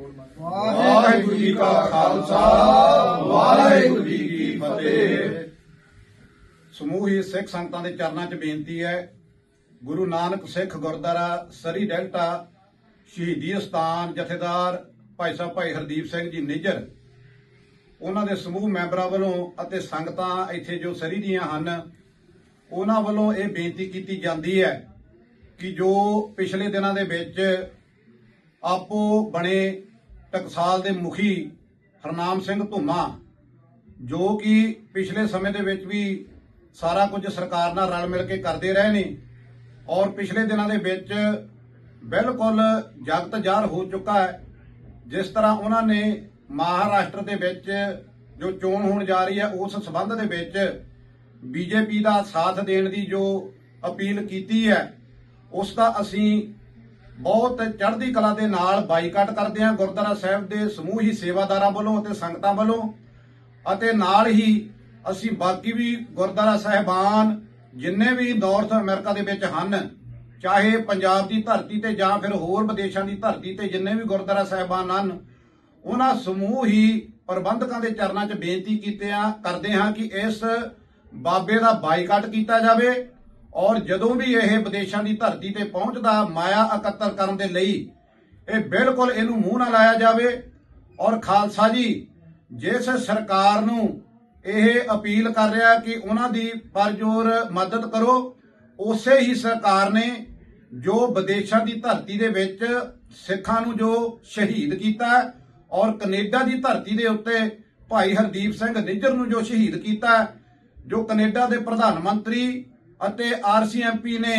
ਵਾਹਿਗੁਰੂ ਜੀ ਕਾ ਖਾਲਸਾ, ਵਾਹਿਗੁਰੂ ਜੀ ਕੀ ਫਤਿਹ। ਸਮੂਹ ਸਿੱਖ ਸੰਗਤਾਂ ਦੇ ਚਰਨਾਂ 'ਚ ਬੇਨਤੀ ਹੈ, ਗੁਰੂ ਨਾਨਕ ਸਿੱਖ ਗੁਰਦੁਆਰਾ ਸਰੀ ਡੈਲਟਾ ਸ਼ਹੀਦੀ ਅਸਥਾਨ ਜਥੇਦਾਰ ਭਾਈ ਸਾਹਿਬ ਭਾਈ ਹਰਦੀਪ ਸਿੰਘ ਜੀ ਨਿੱਜਰ, ਉਹਨਾਂ ਦੇ ਸਮੂਹ ਮੈਂਬਰਾਂ ਵੱਲੋਂ ਅਤੇ ਸੰਗਤਾਂ ਇੱਥੇ ਜੋ ਸਰੀ ਦੀਆਂ ਹਨ, ਉਹਨਾਂ ਵੱਲੋਂ ਇਹ ਬੇਨਤੀ ਕੀਤੀ ਜਾਂਦੀ ਹੈ ਕਿ ਜੋ ਪਿਛਲੇ ਦਿਨਾਂ ਦੇ ਵਿੱਚ ਆਪੋ ਬਣੇ ਟਕਸਾਲ ਦੇ ਮੁਖੀ ਹਰਨਾਮ ਸਿੰਘ ਧੁਮਾ, ਜੋ ਕਿ ਪਿਛਲੇ ਸਮੇਂ ਦੇ ਵਿੱਚ ਵੀ ਸਾਰਾ ਕੁਝ ਸਰਕਾਰ ਨਾਲ ਰਲ ਮਿਲ ਕੇ ਕਰਦੇ ਰਹੇ ਨੇ ਔਰ ਪਿਛਲੇ ਦਿਨਾਂ ਦੇ ਵਿੱਚ ਬਿਲਕੁਲ ਜਗਤ ਜ਼ਾਹਰ ਹੋ ਚੁੱਕਾ ਹੈ, ਜਿਸ ਤਰ੍ਹਾਂ ਉਹਨਾਂ ਨੇ ਮਹਾਰਾਸ਼ਟਰ ਦੇ ਵਿੱਚ ਜੋ ਚੋਣ ਹੋਣ ਜਾ ਰਹੀ ਹੈ, ਉਸ ਸਬੰਧ ਦੇ ਵਿੱਚ ਬੀਜੇਪੀ ਦਾ ਸਾਥ ਦੇਣ ਦੀ ਜੋ ਅਪੀਲ ਕੀਤੀ ਹੈ, ਉਸ ਦਾ ਅਸੀਂ ਬਹੁਤ ਚੜ੍ਹਦੀ ਕਲਾ ਦੇ ਨਾਲ ਬਾਈਕਾਟ ਕਰਦੇ ਹਾਂ ਗੁਰਦੁਆਰਾ ਸਾਹਿਬ ਦੇ ਸਮੂਹ ਹੀ ਸੇਵਾਦਾਰਾਂ ਵੱਲੋਂ ਅਤੇ ਸੰਗਤਾਂ ਵੱਲੋਂ ਅਤੇ ਨਾਲ ਹੀ ਅਸੀਂ ਬਾਕੀ ਵੀ ਗੁਰਦੁਆਰਾ ਸਾਹਿਬਾਨ ਜਿੰਨੇ ਵੀ ਨਾਰਥ ਅਮਰੀਕਾ ਦੇ ਵਿੱਚ ਹਨ, ਚਾਹੇ ਪੰਜਾਬ ਦੀ ਧਰਤੀ ਤੇ ਜਾਂ ਫਿਰ ਹੋਰ ਵਿਦੇਸ਼ਾਂ ਦੀ ਧਰਤੀ ਤੇ ਜਿੰਨੇ ਵੀ ਗੁਰਦੁਆਰਾ ਸਾਹਿਬਾਨ ਹਨ, ਉਹਨਾਂ ਸਮੂਹ ਹੀ ਪ੍ਰਬੰਧਕਾਂ ਦੇ ਚਰਨਾਂ 'ਚ ਬੇਨਤੀ ਕੀਤੇ ਆ ਕਰਦੇ ਹਾਂ ਕਿ ਇਸ ਬਾਬੇ ਦਾ ਬਾਈਕਾਟ ਕੀਤਾ ਜਾਵੇ ਔਰ ਜਦੋਂ ਵੀ ਇਹ ਵਿਦੇਸ਼ਾਂ ਦੀ ਧਰਤੀ ਤੇ ਪਹੁੰਚਦਾ ਮਾਇਆ ਇਕੱਤਰ ਕਰਨ ਦੇ ਲਈ, ਇਹ ਬਿਲਕੁਲ ਇਹਨੂੰ ਮੂੰਹ ਨਾ ਲਾਇਆ ਜਾਵੇ। ਔਰ ਖਾਲਸਾ ਜੀ, ਜਿਸ ਸਰਕਾਰ ਨੂੰ ਇਹ ਅਪੀਲ ਕਰ ਰਿਹਾ ਕਿ ਉਹਨਾਂ ਦੀ ਪਰਜੋਰ ਮਦਦ ਕਰੋ, ਉਸੇ ਹੀ ਸਰਕਾਰ ਨੇ ਜੋ ਵਿਦੇਸ਼ਾਂ ਦੀ ਧਰਤੀ ਦੇ ਵਿੱਚ ਸਿੱਖਾਂ ਨੂੰ ਜੋ ਸ਼ਹੀਦ ਕੀਤਾ ਔਰ ਕੈਨੇਡਾ ਦੀ ਧਰਤੀ ਦੇ ਉੱਤੇ ਭਾਈ ਹਰਦੀਪ ਸਿੰਘ ਨਿੱਜਰ ਨੂੰ ਜੋ ਸ਼ਹੀਦ ਕੀਤਾ ਜੋ ਕੈਨੇਡਾ ਦੇ ਪ੍ਰਧਾਨ ਮੰਤਰੀ ਅਤੇ ਆਰਸੀਐਮਪੀ ਨੇ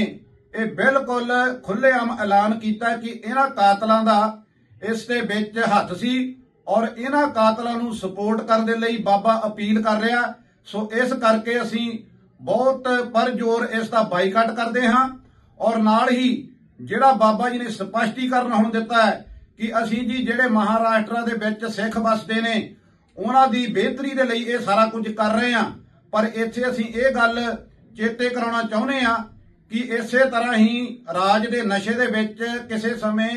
ਇਹ ਬਿਲਕੁਲ ਖੁੱਲ੍ਹੇਆਮ ਐਲਾਨ ਕੀਤਾ ਕਿ ਇਹਨਾਂ ਕਾਤਲਾਂ ਦਾ ਇਸ ਦੇ ਵਿੱਚ ਹੱਥ ਸੀ ਔਰ ਇਹਨਾਂ ਕਾਤਲਾਂ ਨੂੰ ਸਪੋਰਟ ਕਰਨ ਦੇ ਲਈ ਬਾਬਾ ਅਪੀਲ ਕਰ ਰਿਹਾ। ਸੋ ਇਸ ਕਰਕੇ ਅਸੀਂ ਬਹੁਤ ਪਰਜੋਰ ਇਸ ਦਾ ਬਾਈਕਾਟ ਕਰਦੇ ਹਾਂ ਔਰ ਨਾਲ ਹੀ ਜਿਹੜਾ ਬਾਬਾ ਜੀ ਨੇ ਸਪਸ਼ਟੀਕਰਨ ਹੁਣ ਦਿੱਤਾ ਹੈ ਕਿ ਅਸੀਂ ਜੀ ਜਿਹੜੇ ਮਹਾਰਾਸ਼ਟਰ ਦੇ ਵਿੱਚ ਸਿੱਖ ਵਸਦੇ ਨੇ, ਉਹਨਾਂ ਦੀ ਬਿਹਤਰੀ ਦੇ ਲਈ ਇਹ ਸਾਰਾ ਕੁਝ ਕਰ ਰਹੇ ਹਾਂ। ਪਰ ਇੱਥੇ ਅਸੀਂ ਇਹ ਗੱਲ ਚੇਤੇ ਕਰਾਉਣਾ ਚਾਹੁੰਦੇ ਹਾਂ ਕਿ ਇਸੇ ਤਰ੍ਹਾਂ ਹੀ ਰਾਜ ਦੇ ਨਸ਼ੇ ਦੇ ਵਿੱਚ ਕਿਸੇ ਸਮੇਂ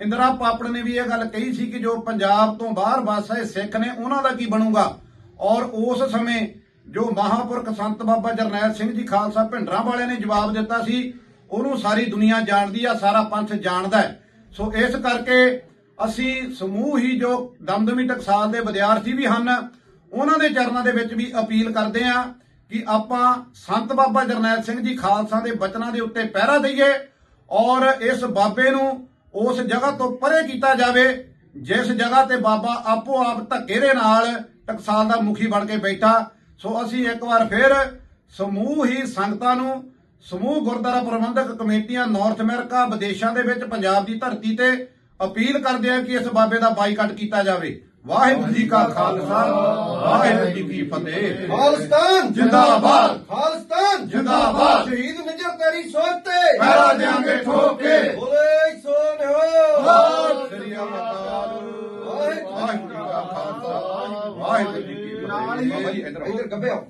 ਇੰਦਰਾ ਪਾਪੜ ਨੇ ਵੀ ਇਹ ਗੱਲ ਕਹੀ ਸੀ ਕਿ ਜੋ ਪੰਜਾਬ ਤੋਂ ਬਾਹਰ ਵਸੇ ਸਿੱਖ ਨੇ, ਉਹਨਾਂ ਦਾ ਕੀ ਬਣੂਗਾ? ਔਰ ਉਸ ਸਮੇਂ ਜੋ ਮਹਾਪੁਰਖ ਸੰਤ ਬਾਬਾ ਜਰਨੈਲ ਸਿੰਘ ਜੀ ਖਾਲਸਾ ਭਿੰਡਰਾਂ ਵਾਲੇ ਨੇ ਜਵਾਬ ਦਿੱਤਾ ਸੀ, ਉਹਨੂੰ ਸਾਰੀ ਦੁਨੀਆ ਜਾਣਦੀ ਆ, ਸਾਰਾ ਪੰਥ ਜਾਣਦਾ ਸੋ ਇਸ ਕਰਕੇ ਅਸੀਂ ਸਮੂਹ ਹੀ ਜੋ ਦਮਦਮੀ ਟਕਸਾਲ ਦੇ ਵਿਦਿਆਰਥੀ ਵੀ ਹਨ, ਉਹਨਾਂ ਦੇ ਚਰਨਾਂ ਦੇ ਵਿੱਚ ਵੀ ਅਪੀਲ ਕਰਦੇ ਆ ਕਿ ਆਪਾਂ ਸੰਤ ਬਾਬਾ ਜਰਨੈਲ ਸਿੰਘ ਜੀ ਖਾਲਸਾ ਦੇ ਬਚਨਾਂ ਦੇ ਉੱਤੇ ਪਹਿਰਾ ਦਈਏ ਔਰ ਇਸ ਬਾਬੇ ਨੂੰ ਉਸ ਜਗ੍ਹਾ ਤੋਂ ਪਰੇ ਕੀਤਾ ਜਾਵੇ, ਜਿਸ ਜਗ੍ਹਾ ਤੇ ਬਾਬਾ ਆਪੋ ਆਪ ਧੱਕੇ ਦੇ ਨਾਲ ਟਕਸਾਲ ਦਾ ਮੁਖੀ ਬਣ ਕੇ ਬੈਠਾ। ਸੋ ਅਸੀਂ ਇੱਕ ਵਾਰ ਫਿਰ ਸਮੂਹ ਹੀ ਸੰਗਤਾਂ ਨੂੰ, ਸਮੂਹ ਗੁਰਦੁਆਰਾ ਪ੍ਰਬੰਧਕ ਕਮੇਟੀਆਂ ਨਾਰਥ ਅਮਰੀਕਾ ਵਿਦੇਸ਼ਾਂ ਦੇ ਵਿੱਚ ਪੰਜਾਬ ਦੀ ਧਰਤੀ ਤੇ ਅਪੀਲ ਕਰਦੇ ਆ ਕਿ ਇਸ ਬਾਬੇ ਦਾ ਬਾਈਕਾਟ ਕੀਤਾ ਜਾਵੇ। ਵਾਹਿਗੁਰੂ ਜੀ ਕਾ ਖਾਲਸਾ ਵਾਹਿਗੁਰੂ ਜੀ ਕੀ ਫਤਿਹ। ਖਾਲਸਤਾਨ। ਜਿੰਦਾਬਾਦ। ਖਾਲਸਤਾਨ। ਜਿੰਦਾਬਾਦ। ਸ਼ਹੀਦ ਨਿਜਰ ਤੇਰੀ ਸੋਚ ਤੇ। ਪਹਿਰਾ ਦਿਆਂਗੇ ਠੋਕ। ਕੇ ਬੋਲੇ ਸੋ ਨਿਹੋ। ਵਾਹਿਗੁਰੂ ਜੀ ਕਾ ਖਾਲਸਾ ਵਾਹਿਗੁਰੂ ਜੀ ਕੀ ਫਤਿਹ। ਇਧਰ ਗੱਬੇ ਆਓ।